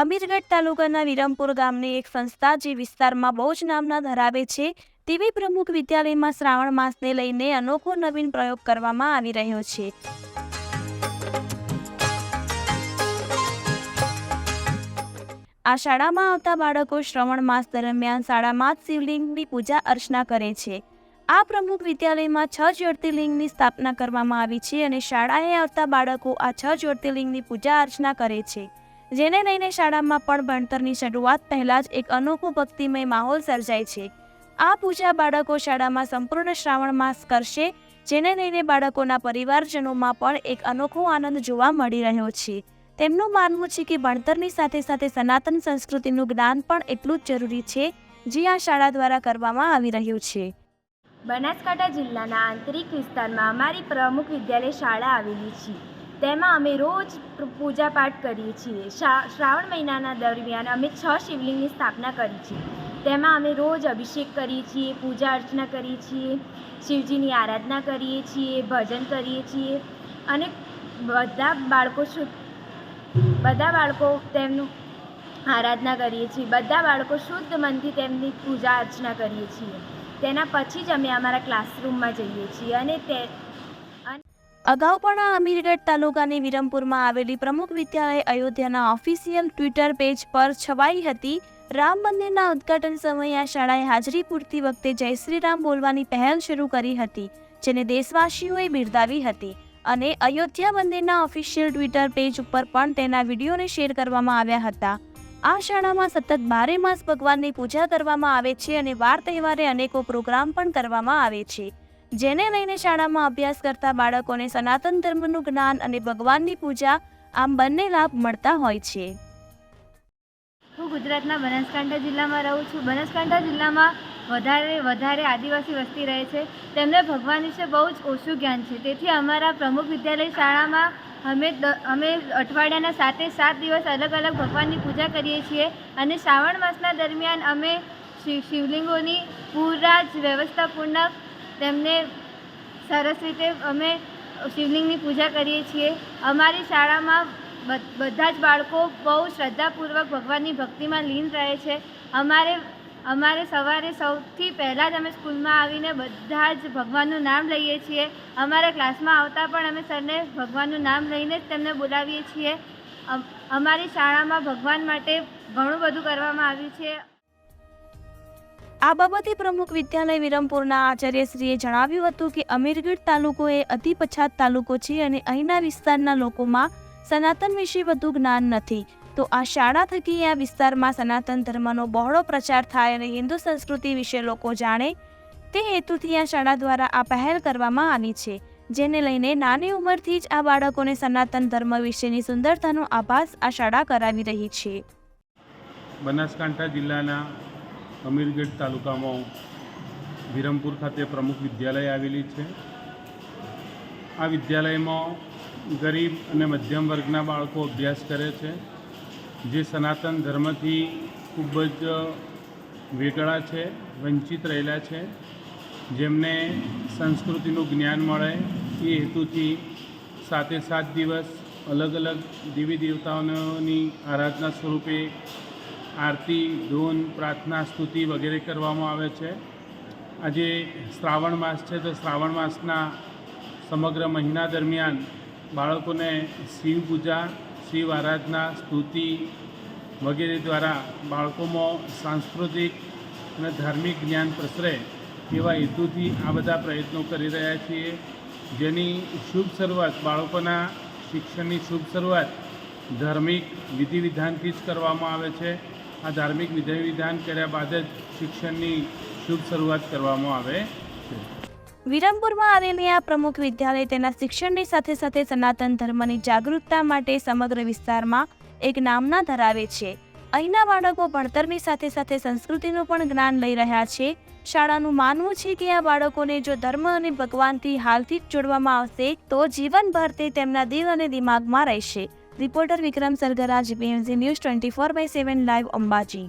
અમીરગઢ તાલુકાના વિરમપુર ગામની એક સંસ્થા જે વિસ્તારમાં બહુ જ નામના ધરાવે છે, તેવી પ્રમુખ વિદ્યાલયમાં શ્રાવણ માસને લઈને અનોખો નવીન પ્રયોગ કરવામાં આવી રહ્યો છે. આ શાળામાં આવતા બાળકો શ્રવણ માસ દરમિયાન શાળામાં જ શિવલિંગની પૂજા અર્ચના કરે છે. આ પ્રમુખ વિદ્યાલયમાં છ જ્યોતિર્લિંગની સ્થાપના કરવામાં આવી છે અને શાળાએ આવતા બાળકો આ છ જ્યોતિર્લિંગની પૂજા અર્ચના કરે છે. જેને લઈને શાળામાં પણ ભણતરની શરૂઆત પહેલાં જ એક અનોખો ભક્તિમય માહોલ સર્જાય છે. આ પૂજા બાળકો શાળામાં સંપૂર્ણ શ્રાવણ માસ કરશે, જેને લઈને બાળકોના પરિવારજનોમાં પણ એક અનોખો આનંદ જોવા મળી રહ્યો છે. તેમનું માનવું છે કે ભણતરની સાથે સાથે સનાતન સંસ્કૃતિનું જ્ઞાન પણ એટલું જ જરૂરી છે, જે આ શાળા દ્વારા કરવામાં આવી રહ્યું છે. બનાસકાંઠા જિલ્લાના આંતરિક વિસ્તારમાં અમારી પ્રમુખ વિદ્યાલય શાળા આવેલી છે. તેમાં અમે રોજ પૂજાપાઠ કરીએ છીએ. શ્રાવણ મહિનાના દરમિયાન અમે છ શિવલિંગની સ્થાપના કરી છે. તેમાં અમે રોજ અભિષેક કરીએ છીએ, પૂજા અર્ચના કરીએ છીએ, શિવજીની આરાધના કરીએ છીએ, ભજન કરીએ છીએ અને બધા બાળકો બધા બાળકો તેમનું આરાધના કરીએ છીએ. બધા બાળકો શુદ્ધ મનથી તેમની પૂજા અર્ચના કરીએ છીએ. તેના પછી જ અમે અમારા ક્લાસરૂમમાં જઈએ છીએ અને તે અગાઉ પણ અમીરગઢ તાલુકાની વિરમપુરમાં આવેલી પ્રમુખ વિદ્યાલય અયોધ્યાના ઓફિશિયલ ટ્વિટર પેજ પર છવાઈ હતી. રામ મંદિરના ઉદ્ઘાટન સમયે આ શાળાએ હાજરી પૂરતી વખતે જય શ્રી રામ બોલવાની પહેલ શરૂ કરી હતી, જેને દેશવાસીઓએ બિરદાવી હતી અને અયોધ્યા મંદિરના ઓફિશિયલ ટ્વિટર પેજ ઉપર પણ તેના વિડીયોને શેર કરવામાં આવ્યા હતા. આ શાળામાં સતત બારે માસ ભગવાનની પૂજા કરવામાં આવે છે અને વાર તહેવારે અનેકો પ્રોગ્રામ પણ કરવામાં આવે છે. જેને લઈને શાળામાં અભ્યાસ કરતા બાળકોને સનાતન ધર્મનું જ્ઞાન અને ભગવાનની પૂજા આમ બંને લાભ મળતા હોય છે. હું ગુજરાતના બનાસકાંઠા જિલ્લામાં રહું છું. બનાસકાંઠા જિલ્લામાં વધારે વધારે આદિવાસી વસ્તી રહે છે. તેમને ભગવાન વિશે બહુ જ ઓછું જ્ઞાન છે. તેથી અમારા પ્રમુખ વિદ્યાલય શાળામાં અમે અમે અઠવાડિયાના સાતે સાત દિવસ અલગ અલગ ભગવાનની પૂજા કરીએ છીએ અને શ્રાવણ માસના દરમિયાન અમે શિવ શિવલિંગોની પૂરા જ વ્યવસ્થાપૂર્ણક તેમને સરસ રીતે અમે શિવલિંગની પૂજા કરીએ છીએ. અમારી શાળામાં બધા જ બાળકો બહુ શ્રદ્ધાપૂર્વક ભગવાનની ભક્તિમાં લીન રહે છે. અમારે અમારે સવારે સૌથી પહેલાં જ અમે સ્કૂલમાં આવીને બધા જ ભગવાનનું નામ લઈએ છીએ. અમારા ક્લાસમાં આવતા પણ અમે સરને ભગવાનનું નામ લઈને જ તેમને બોલાવીએ છીએ. અમારી શાળામાં ભગવાન માટે ઘણું બધું કરવામાં આવ્યું છે. આ બાબતે પ્રમુખ વિદ્યાલય વિરમપુરના આચાર્યશ્રીએ જણાવ્યું હતું કે અમીરગઢ તાલુકો એ અતિ પછાત તાલુકો છે અને અહીંના વિસ્તારના લોકોમાં સનાતન વિશે વધુ જ્ઞાન નથી. તો આ શાળા થકી આ વિસ્તારમાં સનાતન ધર્મનો બહોળો પ્રચાર થાય અને હિન્દુ સંસ્કૃતિ વિશે લોકો જાણે, તે હેતુથી આ શાળા દ્વારા આ પહેલ કરવામાં આવી છે, જેને લઈને નાની ઉંમરથી જ આ બાળકોને સનાતન ધર્મ વિશેની સુંદરતાનો આભાસ આ શાળા કરાવી રહી છે. બનાસકાંઠા જિલ્લાના અમીરગઢ તાલુકામાં વિરમપુર ખાતે પ્રમુખ વિદ્યાલય આવેલી છે. આ વિદ્યાલયમાં ગરીબ અને મધ્યમ વર્ગના બાળકો અભ્યાસ કરે છે. જે સનાતન ધર્મથી ખૂબ જ વેગળા છે, વંચિત રહેલા છે. જેમને સંસ્કૃતિનું જ્ઞાન મળે એ હેતુથી સાતે સાત દિવસ અલગ અલગ દેવી દેવતાઓની આરાધના સ્વરૂપે આરતી, ધૂન, પ્રાર્થના, સ્તુતિ વગેરે કરવામાં આવે છે. આજે શ્રાવણ માસ છે તો શ્રાવણ માસના સમગ્ર મહિના દરમિયાન બાળકોને શિવ પૂજા, શિવ આરાધના, સ્તુતિ વગેરે દ્વારા બાળકોમાં સાંસ્કૃતિક અને ધાર્મિક જ્ઞાન પ્રસરે એવા હેતુથી આ બધા પ્રયત્નો કરી રહ્યા છીએ. જેની શુભ શરૂઆત, બાળકોના શિક્ષણની શુભ શરૂઆત ધાર્મિક વિધિ વિધાનથી જ કરવામાં આવે છે. આ ધાર્મિક વિધિ વિધાન કર્યા બાદ જ શિક્ષણની શુભ શરૂઆત કરવામાં આવે છે. વિરમપુરમાં આવેલી આ પ્રમુખ વિદ્યાલય તેના શિક્ષણની સાથે સાથે સનાતન ધર્મની જાગૃતતા માટે સમગ્ર વિસ્તારમાં એક નામના ધરાવે છે. અહીંના બાળકો ભણતરની સાથે સાથે સંસ્કૃતિનું પણ જ્ઞાન લઈ રહ્યા છે. શાળાનું માનવું છે કે આ બાળકોને જો ધર્મ અને ભગવાનથી હાલથી જ જોડવામાં આવશે, તો જીવનભર તે તેમના દિલ અને દિમાગમાં રહેશે. Reporter Vikram Sargara GPMC news twenty four by seven live Ambaji.